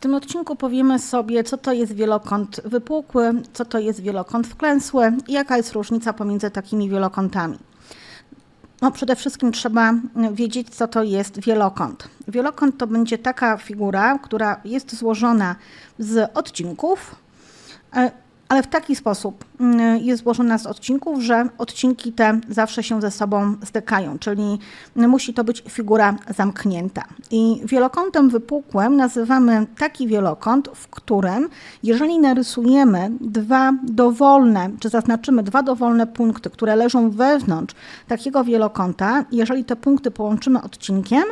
tym odcinku powiemy sobie, co to jest wielokąt wypukły, co to jest wielokąt wklęsły i jaka jest różnica pomiędzy takimi wielokątami. No, przede wszystkim trzeba wiedzieć, co to jest wielokąt. Wielokąt to będzie taka figura, która jest złożona z odcinków, e, ale w taki sposób mm, jest złożona z odcinków, że odcinki te zawsze się ze sobą stykają, czyli musi to być figura zamknięta. I wielokątem wypukłym nazywamy taki wielokąt, w którym jeżeli narysujemy dwa dowolne, czy zaznaczymy dwa dowolne punkty, które leżą wewnątrz takiego wielokąta, jeżeli te punkty połączymy odcinkiem,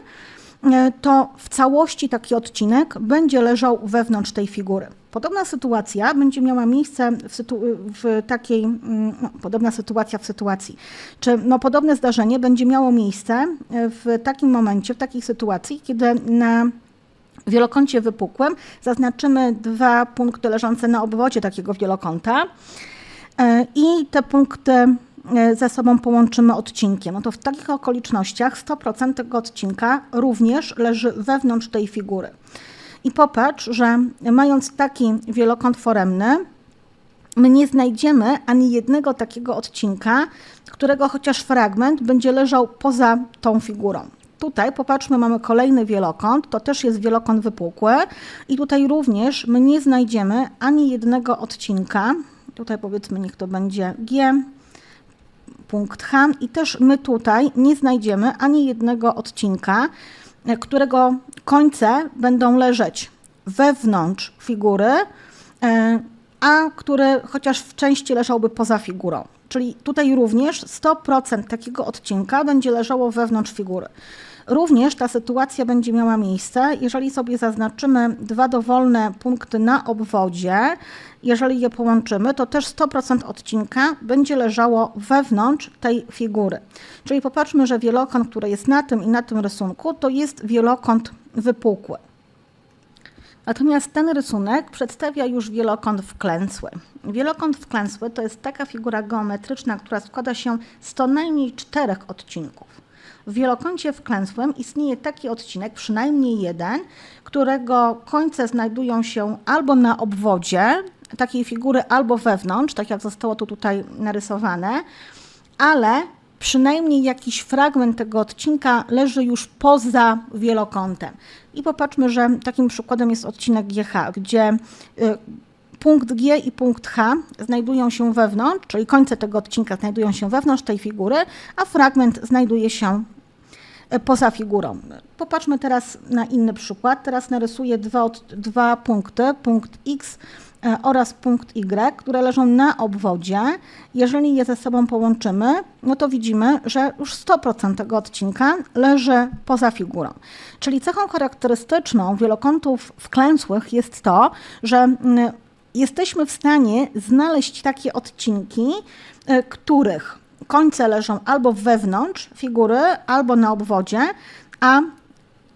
e, to w całości taki odcinek będzie leżał wewnątrz tej figury. Podobna sytuacja będzie miała miejsce w, sytu w takiej, mm, no, podobna sytuacja w sytuacji, czy no, podobne zdarzenie będzie miało miejsce e, w takim momencie, w takiej sytuacji, kiedy na wielokącie wypukłym zaznaczymy dwa punkty leżące na obwodzie takiego wielokąta e, i te punkty e, ze sobą połączymy odcinkiem. No to w takich okolicznościach 100% tego odcinka również leży wewnątrz tej figury. I popatrz, że mając taki wielokąt foremny, my nie znajdziemy ani jednego takiego odcinka, którego chociaż fragment będzie leżał poza tą figurą. Tutaj popatrzmy, mamy kolejny wielokąt, to też jest wielokąt wypukły i tutaj również my nie znajdziemy ani jednego odcinka, tutaj powiedzmy niech to będzie G, punkt H i też my tutaj nie znajdziemy ani jednego odcinka, którego końce będą leżeć wewnątrz figury, e, a które chociaż w części leżałby poza figurą. Czyli tutaj również 100% takiego odcinka będzie leżało wewnątrz figury. Również ta sytuacja będzie miała miejsce, jeżeli sobie zaznaczymy dwa dowolne punkty na obwodzie, jeżeli je połączymy, to też 100% odcinka będzie leżało wewnątrz tej figury. Czyli popatrzmy, że wielokąt, który jest na tym i na tym rysunku, to jest wielokąt wypukły. Natomiast ten rysunek przedstawia już wielokąt wklęsły. Wielokąt wklęsły to jest taka figura geometryczna, która składa się z co najmniej czterech odcinków. W wielokącie wklęsłym istnieje taki odcinek, przynajmniej jeden, którego końce znajdują się albo na obwodzie takiej figury, albo wewnątrz, tak jak zostało to tutaj narysowane, ale przynajmniej jakiś fragment tego odcinka leży już poza wielokątem. I popatrzmy, że takim przykładem jest odcinek GH, gdzie y, punkt G i punkt H znajdują się wewnątrz, czyli końce tego odcinka znajdują się wewnątrz tej figury, a fragment znajduje się y, poza figurą. Popatrzmy teraz na inny przykład. Teraz narysuję dwa, dwa punkty, punkt X E, oraz punkt Y, które leżą na obwodzie. Jeżeli je ze sobą połączymy, no to widzimy, że już 100% tego odcinka leży poza figurą. Czyli cechą charakterystyczną wielokątów wklęsłych jest to, że jesteśmy w stanie znaleźć takie odcinki, e, których końce leżą albo wewnątrz figury, albo na obwodzie, a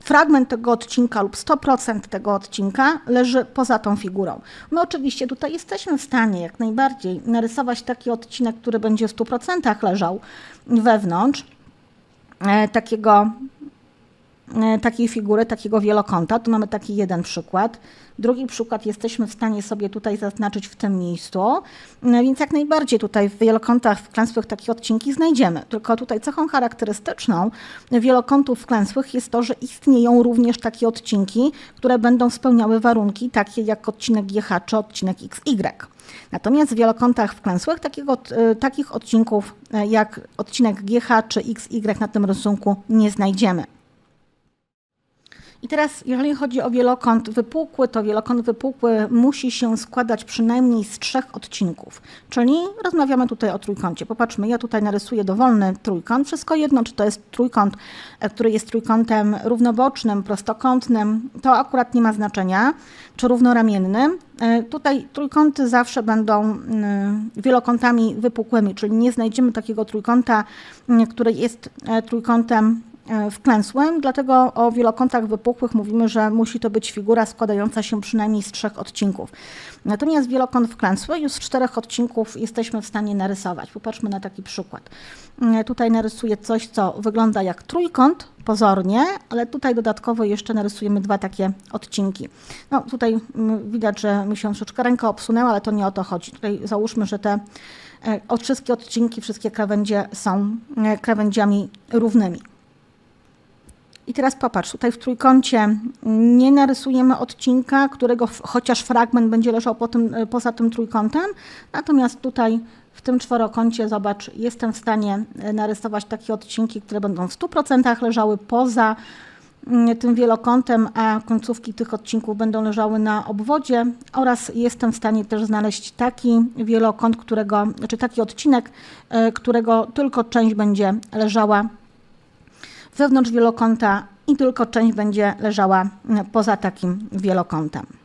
fragment tego odcinka lub 100% tego odcinka leży poza tą figurą. My oczywiście tutaj jesteśmy w stanie jak najbardziej narysować taki odcinek, który będzie w 100% leżał wewnątrz e, takiego takiej figury, takiego wielokąta. Tu mamy taki jeden przykład. Drugi przykład jesteśmy w stanie sobie tutaj zaznaczyć w tym miejscu, no więc jak najbardziej tutaj w wielokątach wklęsłych takie odcinki znajdziemy. Tylko tutaj cechą charakterystyczną wielokątów wklęsłych jest to, że istnieją również takie odcinki, które będą spełniały warunki takie jak odcinek GH czy odcinek XY. Natomiast w wielokątach wklęsłych takiego, e, takich odcinków e, jak odcinek GH czy XY na tym rysunku nie znajdziemy. I teraz, jeżeli chodzi o wielokąt wypukły, to wielokąt wypukły musi się składać przynajmniej z trzech odcinków. Czyli rozmawiamy tutaj o trójkącie. Popatrzmy, ja tutaj narysuję dowolny trójkąt. Wszystko jedno, czy to jest trójkąt, e, który jest trójkątem równobocznym, prostokątnym, to akurat nie ma znaczenia, czy równoramiennym. E, tutaj trójkąty zawsze będą mm, wielokątami wypukłymi, czyli nie znajdziemy takiego trójkąta, mm, który jest e, trójkątem wklęsłym, dlatego o wielokątach wypukłych mówimy, że musi to być figura składająca się przynajmniej z trzech odcinków. Natomiast wielokąt wklęsły już z czterech odcinków jesteśmy w stanie narysować. Popatrzmy na taki przykład. E, Tutaj narysuję coś, co wygląda jak trójkąt, pozornie, ale tutaj dodatkowo jeszcze narysujemy dwa takie odcinki. No tutaj mm, widać, że mi się troszeczkę ręka obsunęła, ale to nie o to chodzi. Tutaj załóżmy, że te e, wszystkie odcinki, wszystkie krawędzie są e, krawędziami równymi. I teraz popatrz, tutaj w trójkącie nie narysujemy odcinka, którego chociaż fragment będzie leżał po tym, e, poza tym trójkątem, natomiast tutaj w tym czworokącie, zobacz, jestem w stanie e, narysować takie odcinki, które będą w 100% leżały poza mm, tym wielokątem, a końcówki tych odcinków będą leżały na obwodzie. Oraz jestem w stanie też znaleźć taki wielokąt, którego, czy taki odcinek, e, którego tylko część będzie leżała wewnątrz wielokąta i tylko część będzie leżała mm, poza takim wielokątem.